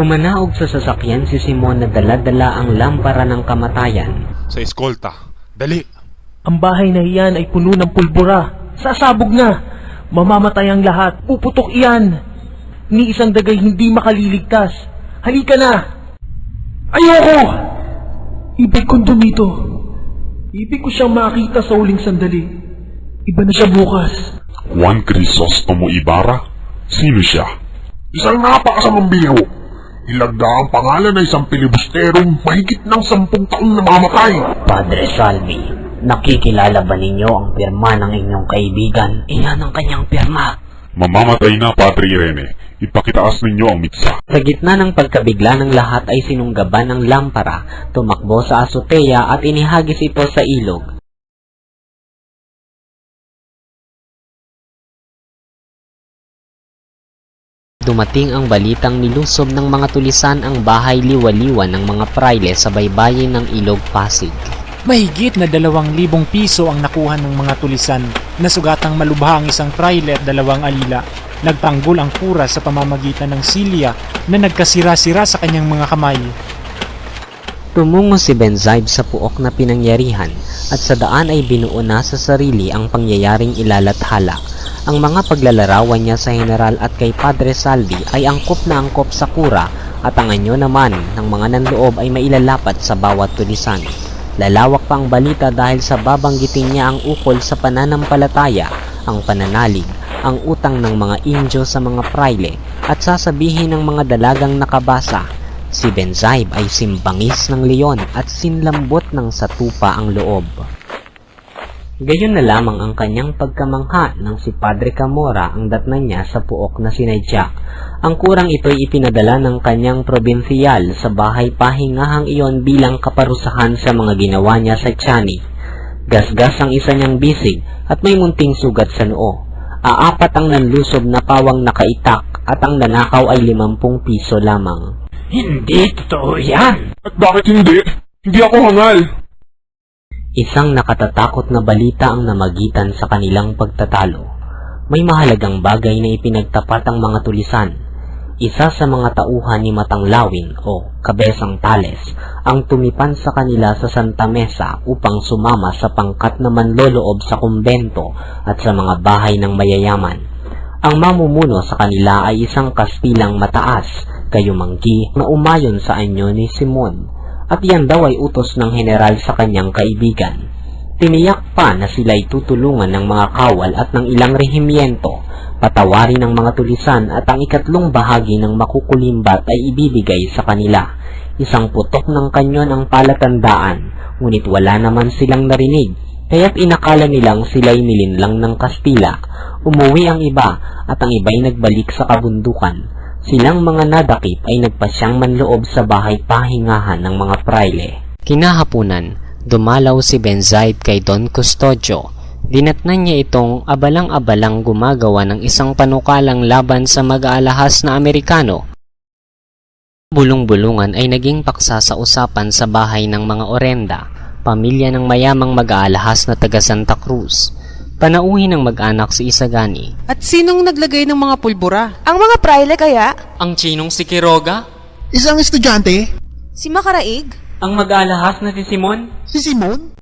Pumanaog sa sasakyan si Simon na dala-dala ang lampara ng kamatayan. Sa eskolta, dali! Ang bahay na iyan ay puno ng pulbura. Sasabog na. Mamamatay ang lahat. Puputok iyan. Ni isang dagay hindi makaliligtas. Halika na. Ayoko! Ibig kong dumito. Ibig ko siyang makita sa uling sandali. Iba na siya bukas. Juan Crisostomo Ibarra? Sino siya? Isang napakasamang biro. Ilagda ang pangalan ng isang pilibusterong mahigit ng sampung taong namamatay. Padre Salvi, nakikilala ba ninyo ang pirma ng inyong kaibigan? Iyan ang kanyang pirma. Mamamatay na, Padre Irene. Ipakitaas ninyo ang mitsa. Sa gitna ng pagkabigla ng lahat ay sinunggaban ng lampara, tumakbo sa azotea at inihagis ito sa ilog. Dumating ang balitang nilusob ng mga tulisan ang bahay liwaliwan ng mga praile sa baybayin ng ilog Pasig. Mahigit na dalawang libong piso ang nakuha ng mga tulisan. Nasugatang malubha ang isang trailer at dalawang alila. Nagtanggol ang kura sa pamamagitan ng silya na nagkasira-sira sa kanyang mga kamay. Tumungo si Benzaib sa puok na pinangyarihan at sa daan ay binuo na sa sarili ang pangyayaring ilalathala. Ang mga paglalarawan niya sa general at kay Padre Salvi ay angkop na angkop sa kura at ang anyo naman ng mga nanloob ay mailalapat sa bawat tulisan. Lalawak pa ang balita dahil sa babanggitin niya ang ukol sa pananampalataya, ang pananalig, ang utang ng mga Indio sa mga praile at sasabihin ng mga dalagang nakabasa Si Benzaib ay simbangis ng leon at sinlambot ng satupa ang loob. Gayon na lamang ang kanyang pagkamangha nang si Padre Camora ang datnan niya sa puok na sinadya. Ang kurang ito'y ipinadala ng kanyang probinsiyal sa bahay pahingahang iyon bilang kaparusahan sa mga ginawa niya sa Tiani. Gasgas ang isa niyang bisig at may munting sugat sa noo. Aapat ang nanlusob na pawang nakaitak at ang nanakaw ay limampung piso lamang. Hindi totoo yan. At bakit hindi? Hindi ako hangal. Isang nakatatakot na balita ang namagitan sa kanilang pagtatalo. May mahalagang bagay na ipinagtapat ang mga tulisan. Isa sa mga tauhan ni Matanglawin o Kabesang Tales ang tumipan sa kanila sa Santa Mesa upang sumama sa pangkat na manloloob sa kumbento at sa mga bahay ng mayayaman. Ang mamumuno sa kanila ay isang kastilang mataas, kayumanggi na umayon sa anyo ni Simon at yan daw ay utos ng general sa kanyang kaibigan. Tiniyak pa na sila'y tutulungan ng mga kawal at ng ilang rehimyento, patawarin ng mga tulisan at ang ikatlong bahagi ng makukulimbat ay ibibigay sa kanila. Isang putok ng kanyon ang palatandaan, ngunit wala naman silang narinig, kaya't inakala nilang sila'y nilinlang ng Kastila. Umuwi ang iba at ang iba'y nagbalik sa kabundukan. Silang mga nadakip ay nagpasyang manloob sa bahay pahingahan ng mga praile. Kinahapunan, dumalaw si Benzaib kay Don Custodio. Dinatnan niya itong abalang-abalang gumagawa ng isang panukalang laban sa mag-aalahas na Amerikano. Bulong-bulungan ay naging paksa sa usapan sa bahay ng mga orenda, pamilya ng mayamang mag-aalahas na taga Santa Cruz. Panauhin ng mag-anak si Isagani. At sinong naglagay ng mga pulbura? Ang mga praile kaya? Ang chinong si Quiroga? Isang estudyante, Si Makaraig? Ang mag-aalahas na si Simon? si Simon,